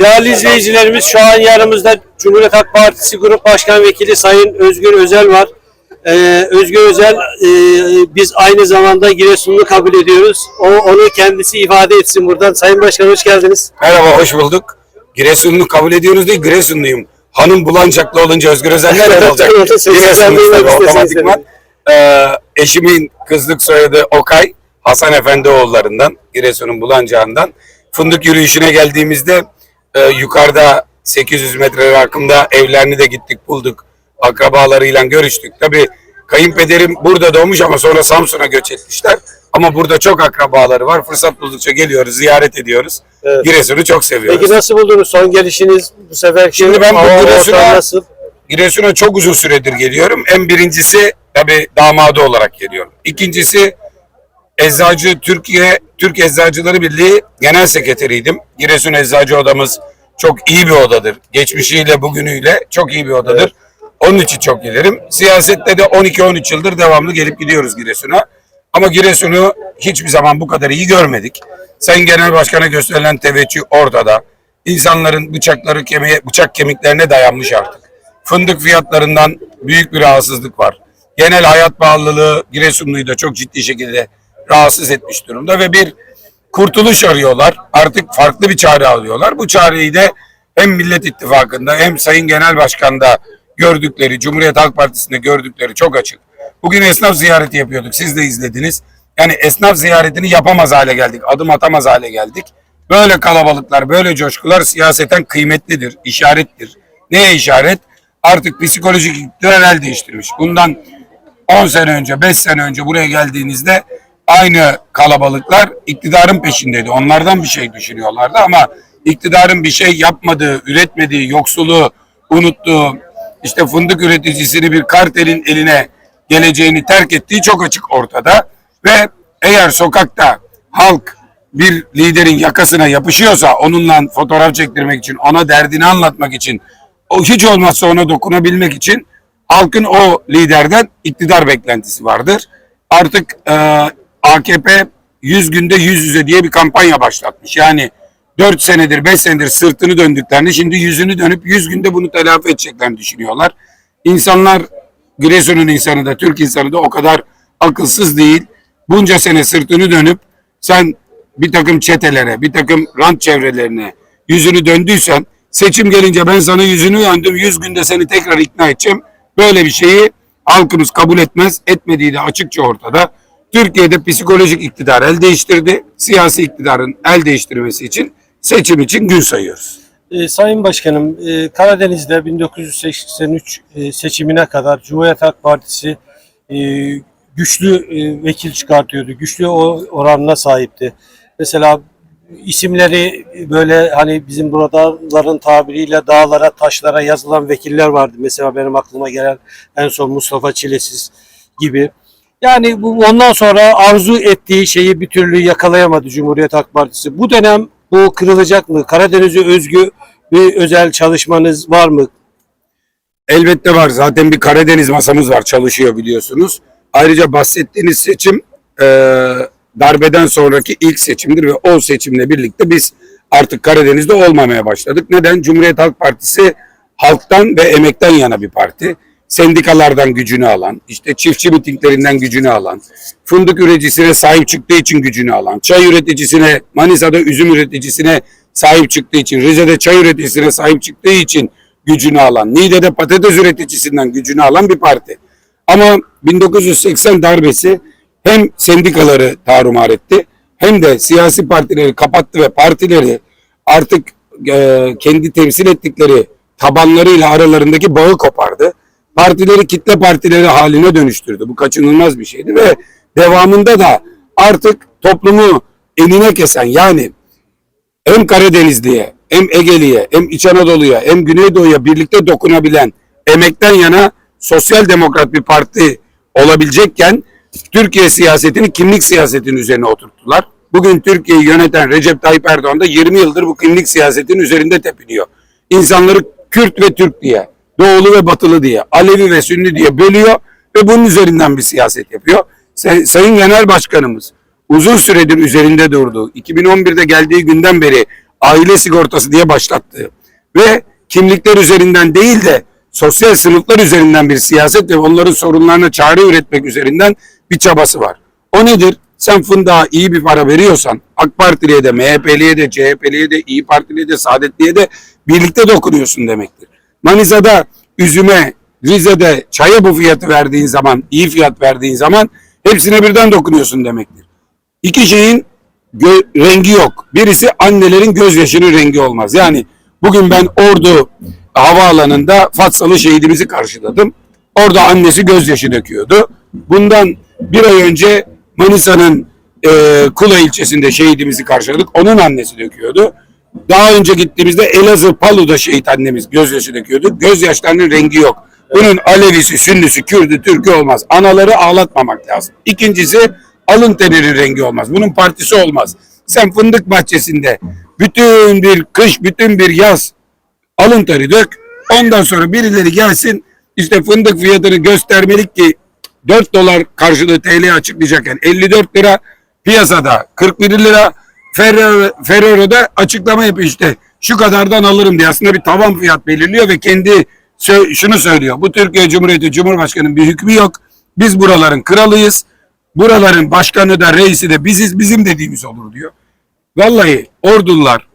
Değerli izleyicilerimiz şu an yanımızda Cumhuriyet Halk Partisi Grup Başkan Vekili Sayın Özgür Özel var. Ee, Özgür Özel e, biz aynı zamanda Giresunlu kabul ediyoruz. O, onu kendisi ifade etsin buradan. Sayın Başkan hoş geldiniz. Merhaba, hoş bulduk. Giresunlu kabul ediyorsunuz değil, Giresunluyum. Hanım Bulancaklı olunca Özgür Özel nereden olacak? Giresunlu tabii, otomatikman. Ee, eşimin kızlık soyadı Okay, Hasan Efendioğullarından, Giresun'un Bulancağından. Fındık yürüyüşüne geldiğimizde e, yukarıda 800 metre rakımda evlerini de gittik bulduk. Akrabalarıyla görüştük. Tabii kayınpederim burada doğmuş ama sonra Samsun'a göç etmişler. Ama burada çok akrabaları var. Fırsat buldukça geliyoruz, ziyaret ediyoruz. Evet. Giresun'u çok seviyoruz. Peki nasıl buldunuz son gelişiniz bu seferki? Şimdi ben bu Giresun'a-? Giresun'a çok uzun süredir geliyorum. En birincisi tabii damadı olarak geliyorum. İkincisi Eczacı Türkiye Türk Eczacıları Birliği Genel Sekreteriydim. Giresun Eczacı Odamız çok iyi bir odadır. Geçmişiyle bugünüyle çok iyi bir odadır. Onun için çok gelirim. Siyasette de 12-13 yıldır devamlı gelip gidiyoruz Giresun'a. Ama Giresun'u hiçbir zaman bu kadar iyi görmedik. Sayın Genel Başkan'a gösterilen teveccüh ortada. İnsanların bıçakları kemiğe, bıçak kemiklerine dayanmış artık. Fındık fiyatlarından büyük bir rahatsızlık var. Genel hayat pahalılığı Giresunlu'yu da çok ciddi şekilde rahatsız etmiş durumda ve bir kurtuluş arıyorlar. Artık farklı bir çare alıyorlar. Bu çareyi de hem Millet İttifakı'nda hem Sayın Genel Başkan'da gördükleri, Cumhuriyet Halk Partisi'nde gördükleri çok açık. Bugün esnaf ziyareti yapıyorduk. Siz de izlediniz. Yani esnaf ziyaretini yapamaz hale geldik. Adım atamaz hale geldik. Böyle kalabalıklar, böyle coşkular siyaseten kıymetlidir, işarettir. Neye işaret? Artık psikolojik iktidar el değiştirmiş. Bundan 10 sene önce, 5 sene önce buraya geldiğinizde aynı kalabalıklar iktidarın peşindeydi. Onlardan bir şey düşünüyorlardı ama iktidarın bir şey yapmadığı, üretmediği, yoksulu unuttuğu, işte fındık üreticisini bir kartelin eline geleceğini terk ettiği çok açık ortada. Ve eğer sokakta halk bir liderin yakasına yapışıyorsa onunla fotoğraf çektirmek için, ona derdini anlatmak için, o hiç olmazsa ona dokunabilmek için halkın o liderden iktidar beklentisi vardır. Artık e, AKP 100 günde 100 yüze diye bir kampanya başlatmış. Yani 4 senedir 5 senedir sırtını döndüklerini şimdi yüzünü dönüp 100 günde bunu telafi edeceklerini düşünüyorlar. İnsanlar Giresun'un insanı da Türk insanı da o kadar akılsız değil. Bunca sene sırtını dönüp sen bir takım çetelere, bir takım rant çevrelerine yüzünü döndüysen seçim gelince ben sana yüzünü döndüm 100 günde seni tekrar ikna edeceğim. Böyle bir şeyi halkımız kabul etmez. Etmediği de açıkça ortada. Türkiye'de psikolojik iktidar el değiştirdi. Siyasi iktidarın el değiştirmesi için seçim için gün sayıyoruz. Ee, Sayın Başkanım, e, Karadeniz'de 1983 e, seçimine kadar Cumhuriyet Halk Partisi e, güçlü e, vekil çıkartıyordu. Güçlü oranına sahipti. Mesela isimleri böyle hani bizim buraların tabiriyle dağlara, taşlara yazılan vekiller vardı. Mesela benim aklıma gelen en son Mustafa Çilesiz gibi. Yani bu ondan sonra arzu ettiği şeyi bir türlü yakalayamadı Cumhuriyet Halk Partisi. Bu dönem bu kırılacak mı? Karadeniz'e özgü bir özel çalışmanız var mı? Elbette var. Zaten bir Karadeniz masamız var çalışıyor biliyorsunuz. Ayrıca bahsettiğiniz seçim e, darbeden sonraki ilk seçimdir ve o seçimle birlikte biz artık Karadeniz'de olmamaya başladık. Neden? Cumhuriyet Halk Partisi halktan ve emekten yana bir parti. Sendikalardan gücünü alan, işte çiftçi mitinglerinden gücünü alan, fındık üreticisine sahip çıktığı için gücünü alan, çay üreticisine, Manisa'da üzüm üreticisine sahip çıktığı için, Rize'de çay üreticisine sahip çıktığı için gücünü alan, Niğde'de patates üreticisinden gücünü alan bir parti. Ama 1980 darbesi hem sendikaları tarumar etti hem de siyasi partileri kapattı ve partileri artık e, kendi temsil ettikleri tabanlarıyla aralarındaki bağı kopardı. Partileri kitle partileri haline dönüştürdü. Bu kaçınılmaz bir şeydi ve devamında da artık toplumu enine kesen yani hem Karadenizli'ye, hem Ege'liye, hem İç Anadolu'ya, hem Güneydoğu'ya birlikte dokunabilen emekten yana sosyal demokrat bir parti olabilecekken Türkiye siyasetini kimlik siyasetinin üzerine oturttular. Bugün Türkiye'yi yöneten Recep Tayyip Erdoğan da 20 yıldır bu kimlik siyasetinin üzerinde tepiniyor. İnsanları Kürt ve Türk diye, Doğulu ve Batılı diye, Alevi ve Sünni diye bölüyor ve bunun üzerinden bir siyaset yapıyor. Say- Sayın Genel Başkanımız uzun süredir üzerinde durduğu, 2011'de geldiği günden beri aile sigortası diye başlattığı ve kimlikler üzerinden değil de sosyal sınıflar üzerinden bir siyaset ve onların sorunlarına çare üretmek üzerinden bir çabası var. O nedir? Sen fındığa iyi bir para veriyorsan AK Partiliye de, MHP'liye de, CHP'liye de, İyi Partiliye de, Saadetliye de birlikte dokunuyorsun demektir. Manisa'da üzüme, Rize'de çaya bu fiyatı verdiğin zaman, iyi fiyat verdiğin zaman hepsine birden dokunuyorsun demektir. İki şeyin rengi yok. Birisi annelerin gözyaşının rengi olmaz. Yani bugün ben Ordu havaalanında Fatsalı şehidimizi karşıladım. Orada annesi gözyaşı döküyordu. Bundan bir ay önce Manisa'nın e, Kula ilçesinde şehidimizi karşıladık. Onun annesi döküyordu. Daha önce gittiğimizde Elazığ Palu'da şehit annemiz gözyaşı döküyordu. Gözyaşlarının rengi yok. Bunun Alevisi, Sünnüsü, Kürdü, Türkü olmaz. Anaları ağlatmamak lazım. İkincisi alın terinin rengi olmaz. Bunun partisi olmaz. Sen fındık bahçesinde bütün bir kış, bütün bir yaz alın teri dök. Ondan sonra birileri gelsin işte fındık fiyatını göstermelik ki 4 dolar karşılığı TL açıklayacakken 54 lira piyasada 41 lira Ferrero, Ferrero'da açıklama yapıyor işte şu kadardan alırım diye aslında bir tavan fiyat belirliyor ve kendi şunu söylüyor. Bu Türkiye Cumhuriyeti Cumhurbaşkanı'nın bir hükmü yok. Biz buraların kralıyız. Buraların başkanı da reisi de biziz bizim dediğimiz olur diyor. Vallahi ordular,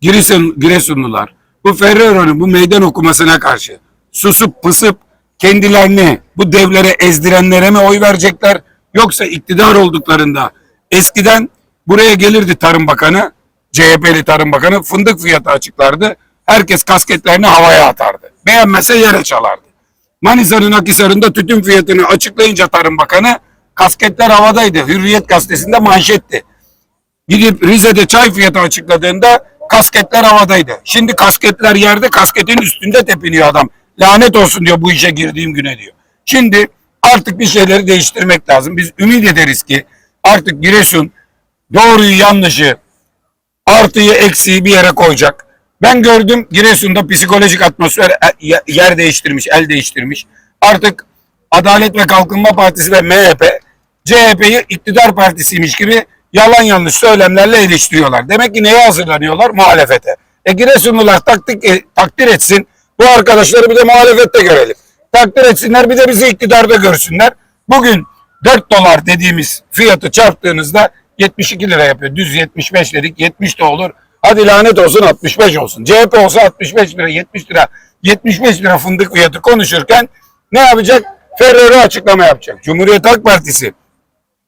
Giresun, Giresunlular bu Ferrero'nun bu meydan okumasına karşı susup pısıp kendilerini bu devlere ezdirenlere mi oy verecekler yoksa iktidar olduklarında eskiden buraya gelirdi Tarım Bakanı, CHP'li Tarım Bakanı fındık fiyatı açıklardı. Herkes kasketlerini havaya atardı. Beğenmezse yere çalardı. Manisa'nın Akhisar'ında tütün fiyatını açıklayınca Tarım Bakanı kasketler havadaydı. Hürriyet gazetesinde manşetti. Gidip Rize'de çay fiyatı açıkladığında kasketler havadaydı. Şimdi kasketler yerde kasketin üstünde tepiniyor adam. Lanet olsun diyor bu işe girdiğim güne diyor. Şimdi artık bir şeyleri değiştirmek lazım. Biz ümit ederiz ki artık Giresun doğruyu yanlışı artıyı eksiği bir yere koyacak. Ben gördüm Giresun'da psikolojik atmosfer e, ye- yer değiştirmiş, el değiştirmiş. Artık Adalet ve Kalkınma Partisi ve MHP CHP'yi iktidar partisiymiş gibi yalan yanlış söylemlerle eleştiriyorlar. Demek ki neye hazırlanıyorlar? Muhalefete. E Giresunlular taktik, e, takdir etsin. Bu arkadaşları bir de muhalefette görelim. Takdir etsinler bir de bizi iktidarda görsünler. Bugün 4 dolar dediğimiz fiyatı çarptığınızda 72 lira yapıyor. Düz 75 dedik 70 de olur. Hadi lanet olsun 65 olsun. CHP olsa 65 lira 70 lira 75 lira fındık fiyatı konuşurken ne yapacak? Ferrero açıklama yapacak. Cumhuriyet Halk Partisi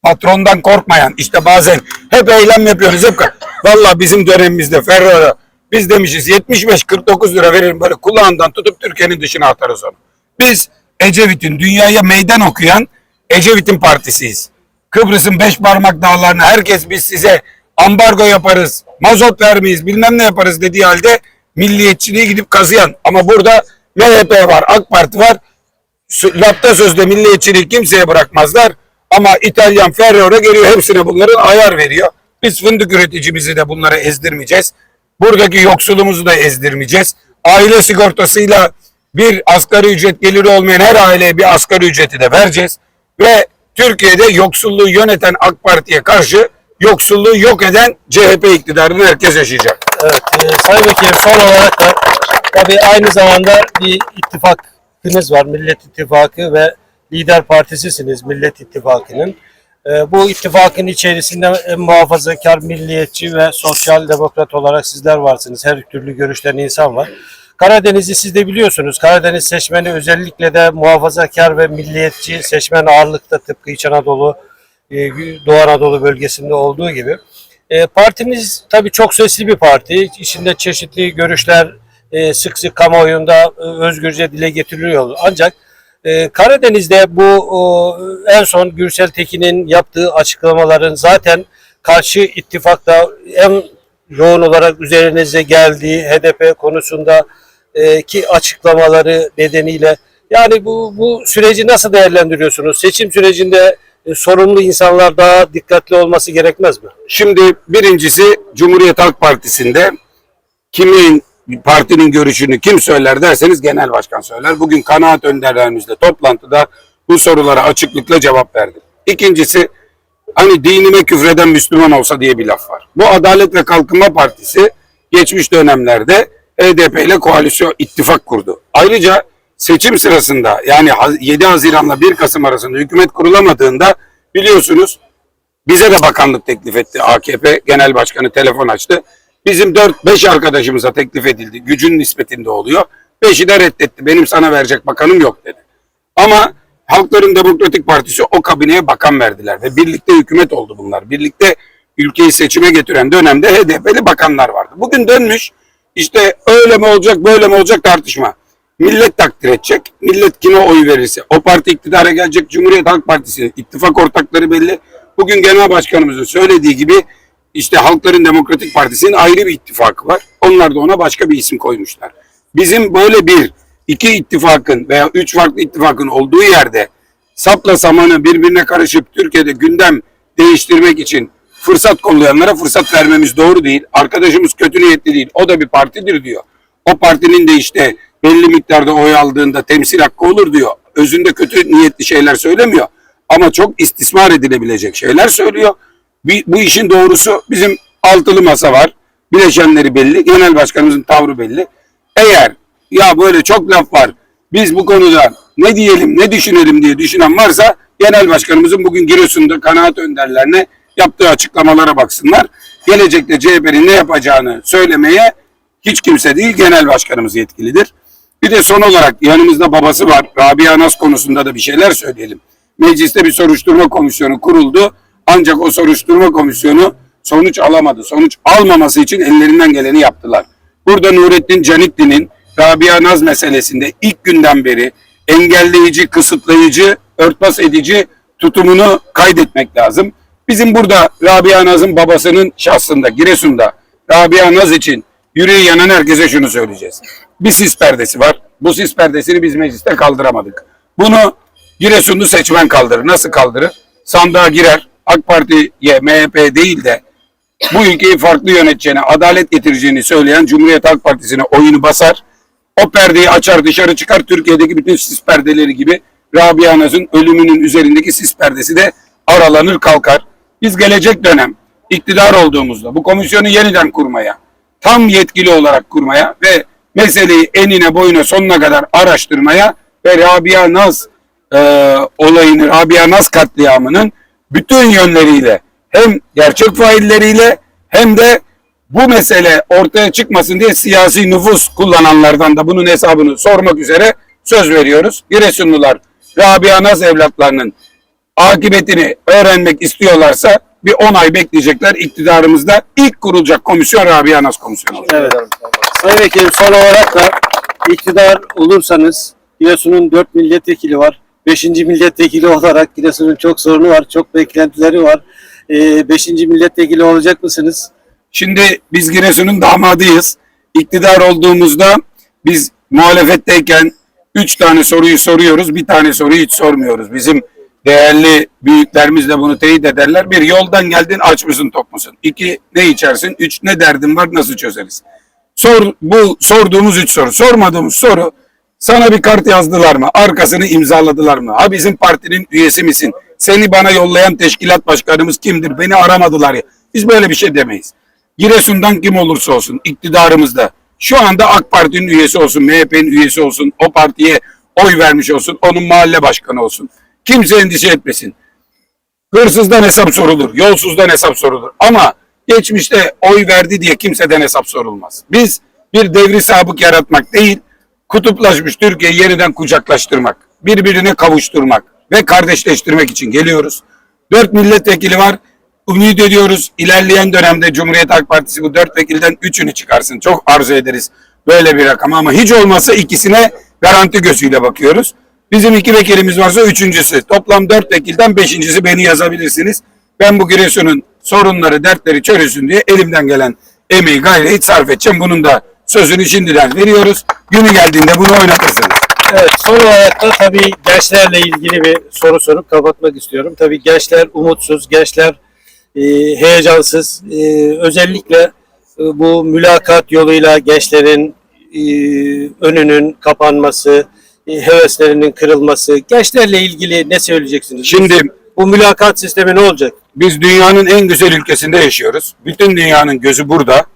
patrondan korkmayan işte bazen hep eylem yapıyoruz hep valla bizim dönemimizde Ferrero biz demişiz 75-49 lira verelim böyle kulağından tutup Türkiye'nin dışına atarız onu. Biz Ecevit'in dünyaya meydan okuyan Ecevit'in partisiyiz. Kıbrıs'ın beş parmak dağlarına herkes biz size ambargo yaparız, mazot vermeyiz, bilmem ne yaparız dediği halde milliyetçiliği gidip kazıyan. Ama burada MHP var, AK Parti var. Lafta sözde milliyetçiliği kimseye bırakmazlar. Ama İtalyan Ferrero geliyor hepsine bunların ayar veriyor. Biz fındık üreticimizi de bunlara ezdirmeyeceğiz. Buradaki yoksulumuzu da ezdirmeyeceğiz. Aile sigortasıyla bir asgari ücret geliri olmayan her aileye bir asgari ücreti de vereceğiz. Ve Türkiye'de yoksulluğu yöneten AK Parti'ye karşı yoksulluğu yok eden CHP iktidarını herkes yaşayacak. Evet, e, Sayın Vekilim son olarak da tabii aynı zamanda bir ittifakınız var. Millet İttifakı ve lider partisisiniz Millet İttifakı'nın. E, bu ittifakın içerisinde muhafazakar, milliyetçi ve sosyal demokrat olarak sizler varsınız. Her türlü görüşten insan var. Karadeniz'i siz de biliyorsunuz. Karadeniz seçmeni özellikle de muhafazakar ve milliyetçi seçmen ağırlıkta tıpkı İç Anadolu, e, Doğu Anadolu bölgesinde olduğu gibi. E, partimiz tabii çok sesli bir parti. İçinde çeşitli görüşler e, sık sık kamuoyunda özgürce dile getiriliyor. Ancak Karadeniz'de bu en son Gürsel Tekin'in yaptığı açıklamaların zaten karşı ittifakta en yoğun olarak üzerinize geldiği HDP konusunda e, ki açıklamaları nedeniyle yani bu bu süreci nasıl değerlendiriyorsunuz? Seçim sürecinde e, sorumlu insanlar daha dikkatli olması gerekmez mi? Şimdi birincisi Cumhuriyet Halk Partisi'nde kimin partinin görüşünü kim söyler derseniz genel başkan söyler. Bugün kanaat önderlerimizle toplantıda bu sorulara açıklıkla cevap verdim. İkincisi hani dinime küfreden Müslüman olsa diye bir laf var. Bu Adalet ve Kalkınma Partisi geçmiş dönemlerde HDP ile koalisyon ittifak kurdu. Ayrıca seçim sırasında yani 7 Haziran'la 1 Kasım arasında hükümet kurulamadığında biliyorsunuz bize de bakanlık teklif etti. AKP Genel Başkanı telefon açtı. Bizim 4-5 arkadaşımıza teklif edildi. Gücün nispetinde oluyor. 5'i de reddetti. Benim sana verecek bakanım yok dedi. Ama Halkların Demokratik Partisi o kabineye bakan verdiler ve birlikte hükümet oldu bunlar. Birlikte ülkeyi seçime getiren dönemde HDP'li bakanlar vardı. Bugün dönmüş işte öyle mi olacak böyle mi olacak tartışma. Millet takdir edecek. Millet kime oy verirse. O parti iktidara gelecek. Cumhuriyet Halk Partisi ittifak ortakları belli. Bugün genel başkanımızın söylediği gibi işte Halkların Demokratik Partisi'nin ayrı bir ittifakı var. Onlar da ona başka bir isim koymuşlar. Bizim böyle bir iki ittifakın veya üç farklı ittifakın olduğu yerde sapla samanı birbirine karışıp Türkiye'de gündem değiştirmek için fırsat kollayanlara fırsat vermemiz doğru değil. Arkadaşımız kötü niyetli değil. O da bir partidir diyor. O partinin de işte belli miktarda oy aldığında temsil hakkı olur diyor. Özünde kötü niyetli şeyler söylemiyor. Ama çok istismar edilebilecek şeyler söylüyor. Bir- Bu işin doğrusu bizim altılı masa var. Bileşenleri belli. Genel başkanımızın tavrı belli. Eğer ya böyle çok laf var. Biz bu konuda ne diyelim ne düşünelim diye düşünen varsa genel başkanımızın bugün Giresun'da kanaat önderlerine yaptığı açıklamalara baksınlar. Gelecekte CHP'nin ne yapacağını söylemeye hiç kimse değil genel başkanımız yetkilidir. Bir de son olarak yanımızda babası var. Rabia Nas konusunda da bir şeyler söyleyelim. Mecliste bir soruşturma komisyonu kuruldu. Ancak o soruşturma komisyonu sonuç alamadı. Sonuç almaması için ellerinden geleni yaptılar. Burada Nurettin Canikli'nin Rabia Naz meselesinde ilk günden beri engelleyici, kısıtlayıcı, örtbas edici tutumunu kaydetmek lazım. Bizim burada Rabia Naz'ın babasının şahsında Giresun'da Rabia Naz için yüreği yanan herkese şunu söyleyeceğiz. Bir sis perdesi var. Bu sis perdesini biz mecliste kaldıramadık. Bunu Giresunlu seçmen kaldırır. Nasıl kaldırır? Sandığa girer. AK Parti'ye MHP değil de bu ülkeyi farklı yöneteceğine, adalet getireceğini söyleyen Cumhuriyet Halk Partisi'ne oyunu basar. O perdeyi açar dışarı çıkar. Türkiye'deki bütün sis perdeleri gibi Rabia Naz'ın ölümünün üzerindeki sis perdesi de aralanır kalkar. Biz gelecek dönem iktidar olduğumuzda bu komisyonu yeniden kurmaya, tam yetkili olarak kurmaya ve meseleyi enine boyuna sonuna kadar araştırmaya ve Rabia Naz e, olayını, Rabia Naz katliamının bütün yönleriyle hem gerçek failleriyle hem de bu mesele ortaya çıkmasın diye siyasi nüfus kullananlardan da bunun hesabını sormak üzere söz veriyoruz. Giresunlular Rabia Naz evlatlarının akıbetini öğrenmek istiyorlarsa bir 10 ay bekleyecekler. İktidarımızda ilk kurulacak komisyon Rabia Naz Komisyonu olacak. Evet. Sayın Vekilim son olarak da iktidar olursanız Giresun'un 4 milletvekili var. 5. milletvekili olarak Giresun'un çok sorunu var, çok beklentileri var. 5. milletvekili olacak mısınız? Şimdi biz Giresun'un damadıyız. İktidar olduğumuzda biz muhalefetteyken üç tane soruyu soruyoruz. Bir tane soruyu hiç sormuyoruz. Bizim değerli büyüklerimiz de bunu teyit ederler. Bir yoldan geldin aç mısın tok musun? İki ne içersin? Üç ne derdin var nasıl çözeriz? Sor, bu sorduğumuz üç soru. Sormadığımız soru sana bir kart yazdılar mı? Arkasını imzaladılar mı? Ha bizim partinin üyesi misin? Seni bana yollayan teşkilat başkanımız kimdir? Beni aramadılar ya. Biz böyle bir şey demeyiz. Giresun'dan kim olursa olsun iktidarımızda şu anda AK Parti'nin üyesi olsun, MHP'nin üyesi olsun, o partiye oy vermiş olsun, onun mahalle başkanı olsun. Kimse endişe etmesin. Hırsızdan hesap sorulur, yolsuzdan hesap sorulur. Ama geçmişte oy verdi diye kimseden hesap sorulmaz. Biz bir devri sabık yaratmak değil, kutuplaşmış Türkiye'yi yeniden kucaklaştırmak, birbirine kavuşturmak ve kardeşleştirmek için geliyoruz. Dört milletvekili var. Ümit ediyoruz ilerleyen dönemde Cumhuriyet Halk Partisi bu dört vekilden üçünü çıkarsın. Çok arzu ederiz böyle bir rakam ama hiç olmazsa ikisine garanti gözüyle bakıyoruz. Bizim iki vekilimiz varsa üçüncüsü. Toplam dört vekilden beşincisi beni yazabilirsiniz. Ben bu Giresun'un sorunları, dertleri çözülsün diye elimden gelen emeği, gayreyi sarf edeceğim. Bunun da sözünü şimdiden veriyoruz. Günü geldiğinde bunu oynatırsınız. Evet, son olarak tabii gençlerle ilgili bir soru sorup kapatmak istiyorum. Tabii gençler umutsuz, gençler e, heyecansız. E, özellikle e, bu mülakat yoluyla gençlerin e, önünün kapanması, heveslerinin kırılması. Gençlerle ilgili ne söyleyeceksiniz? Şimdi bu mülakat sistemi ne olacak? Biz dünyanın en güzel ülkesinde yaşıyoruz. Bütün dünyanın gözü burada.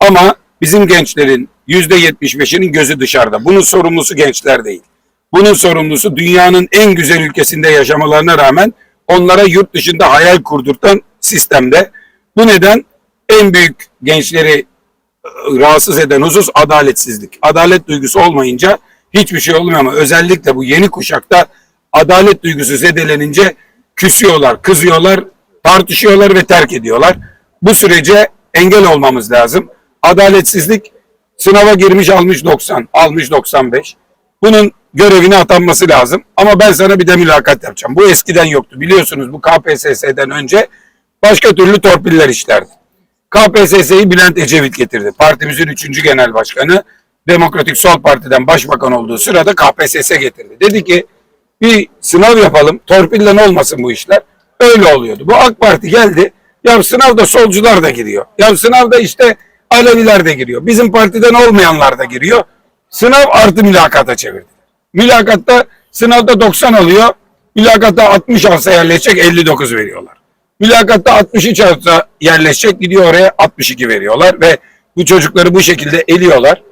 Ama bizim gençlerin yüzde 75'inin gözü dışarıda. Bunun sorumlusu gençler değil. Bunun sorumlusu dünyanın en güzel ülkesinde yaşamalarına rağmen onlara yurt dışında hayal kurdurtan sistemde. Bu neden en büyük gençleri e, rahatsız eden husus adaletsizlik. Adalet duygusu olmayınca hiçbir şey olmuyor ama özellikle bu yeni kuşakta adalet duygusu zedelenince küsüyorlar, kızıyorlar, tartışıyorlar ve terk ediyorlar. Bu sürece engel olmamız lazım. Adaletsizlik sınava girmiş almış 90, almış 95. Bunun görevine atanması lazım. Ama ben sana bir de mülakat yapacağım. Bu eskiden yoktu. Biliyorsunuz bu KPSS'den önce başka türlü torpiller işlerdi. KPSS'yi Bülent Ecevit getirdi. Partimizin 3. genel başkanı Demokratik Sol Parti'den başbakan olduğu sırada KPSS getirdi. Dedi ki bir sınav yapalım. Torpille olmasın bu işler. Öyle oluyordu. Bu AK Parti geldi. Ya sınavda solcular da giriyor. Ya sınavda işte Aleviler de giriyor. Bizim partiden olmayanlar da giriyor. Sınav artı mülakata çevirdi. Mülakatta sınavda 90 alıyor. Mülakatta 60 alsa yerleşecek 59 veriyorlar. Mülakatta 63 alsa yerleşecek gidiyor oraya 62 veriyorlar ve bu çocukları bu şekilde eliyorlar.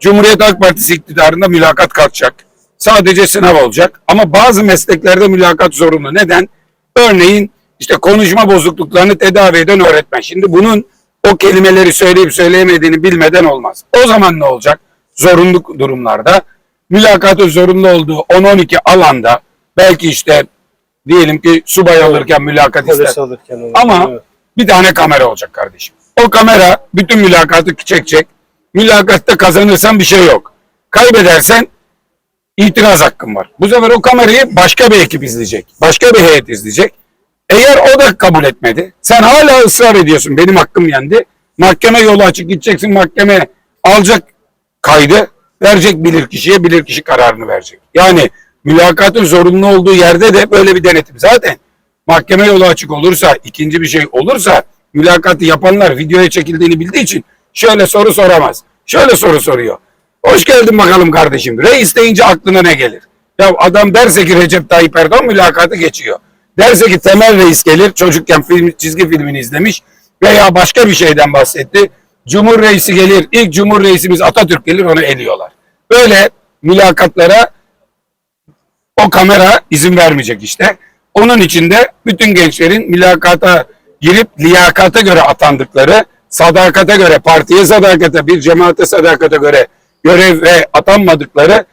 Cumhuriyet Halk Partisi iktidarında mülakat kalkacak. Sadece sınav olacak. Ama bazı mesleklerde mülakat zorunlu. Neden? Örneğin işte konuşma bozukluklarını tedavi eden öğretmen. Şimdi bunun o kelimeleri söyleyip söyleyemediğini bilmeden olmaz. O zaman ne olacak? Zorunlu durumlarda mülakatın zorunlu olduğu 10-12 alanda belki işte diyelim ki subay alırken mülakat ister. Polis alırken olur. Ama Evet. bir tane kamera olacak kardeşim. O kamera bütün mülakatı çekecek. Mülakatta kazanırsan bir şey yok. Kaybedersen itiraz hakkın var. Bu sefer o kamerayı başka bir ekip izleyecek. Başka bir heyet izleyecek. Eğer o da kabul etmedi. Sen hala ısrar ediyorsun. Benim hakkım yendi. Mahkeme yolu açık gideceksin. Mahkeme alacak kaydı. Verecek bilirkişiye. Bilirkişi kararını verecek. Yani mülakatın zorunlu olduğu yerde de böyle bir denetim. Zaten mahkeme yolu açık olursa, ikinci bir şey olursa mülakatı yapanlar videoya çekildiğini bildiği için şöyle soru soramaz. Şöyle soru soruyor. Hoş geldin bakalım kardeşim. Reis deyince aklına ne gelir? Ya adam derse ki Recep Tayyip Erdoğan mülakatı geçiyor. Derse ki Temel Reis gelir çocukken film, çizgi filmini izlemiş veya başka bir şeyden bahsetti. Cumhur Reisi gelir, ilk Cumhur Reisimiz Atatürk gelir onu eliyorlar. Böyle mülakatlara o kamera izin vermeyecek işte. Onun için de bütün gençlerin mülakata girip liyakata göre atandıkları, sadakate göre, partiye sadakate, bir cemaate sadakate göre görev ve atanmadıkları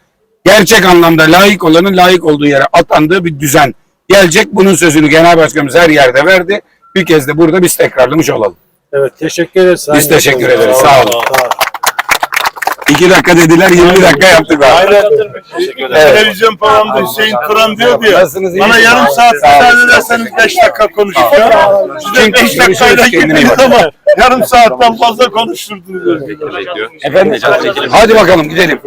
gerçek anlamda layık olanın layık olduğu yere atandığı bir düzen gelecek. Bunun sözünü Genel Başkanımız her yerde verdi. Bir kez de burada biz tekrarlamış olalım. Evet teşekkür ederiz. Biz teşekkür ederiz, sağ olun. İki dakika dediler, 20 dakika yaptık abi. Aynen. Evet. Televizyon programında Hüseyin Turan diyordu ya. Nasılsınız, Bana yarım saat müsaade ederseniz 5 dakika konuşacağım. Size Çünkü 5 dakikayla gittiniz ama yarım saatten fazla konuşturdunuz. Efendim? Hadi bakalım gidelim.